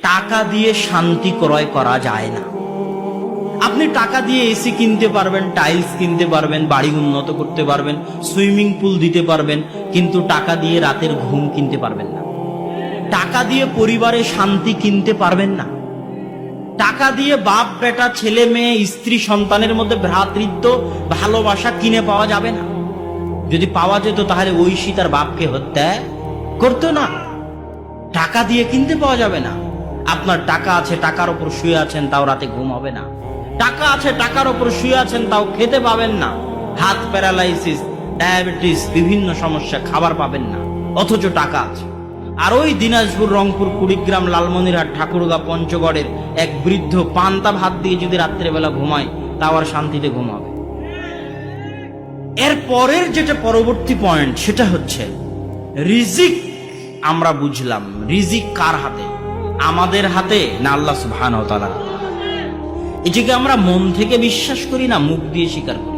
টাকা দিয়ে শান্তি ক্রয় করা যায় না। আপনি টাকা দিয়ে এসি কিনতে পারবেন, টাইলস কিনতে পারবেন, বাড়ি উন্নত করতে পারবেন, সুইমিং পুল দিতে পারবেন, কিন্তু টাকা দিয়ে রাতের ঘুম কিনতে পারবেন না। টাকা দিয়ে পরিবারে শান্তি কিনতে পারবেন না। টাকা দিয়ে বাপ, বেটা, ছেলে, মেয়ে, স্ত্রী, সন্তানের মধ্যে ভ্রাতৃত্ব, ভালোবাসা কিনে পাওয়া যাবে না। যদি পাওয়া যেত তাহলে ঐশী তার বাপকে হত্যা করতো না। টাকা দিয়ে কিনতে পাওয়া যাবে না। আপনার টাকা আছে, টাকার উপর শুয়ে আছেন, তাও রাতে ঘুম হবে না। টাকা আছে, টাকার উপর শুয়ে আছেন, তাও খেতে পাবেন না। হাত প্যারালাইসিস, ডায়াবেটিস, বিভিন্ন সমস্যা, খাবার পাবেন না। অথচ টাকা আছে। আর ওই দিনাজপুর, রংপুর, কুড়িগ্রাম, লালমনিরহাট, ঠাকুরগা, পঞ্চগড়ের এক বৃদ্ধ পান্তা ভাত দিয়ে যদি রাত্রেবেলা ঘুমায়, তাও আর শান্তিতে ঘুমাবে এর পরের যেটা পরবর্তী পয়েন্ট সেটা হচ্ছে, রিজিক আমরা বুঝলাম। রিজিক কার হাতে? আমাদের হাতে না আল্লাহ সুহান এটিকে আমরা মন থেকে বিশ্বাস করি না, মুখ দিয়ে স্বীকার করি।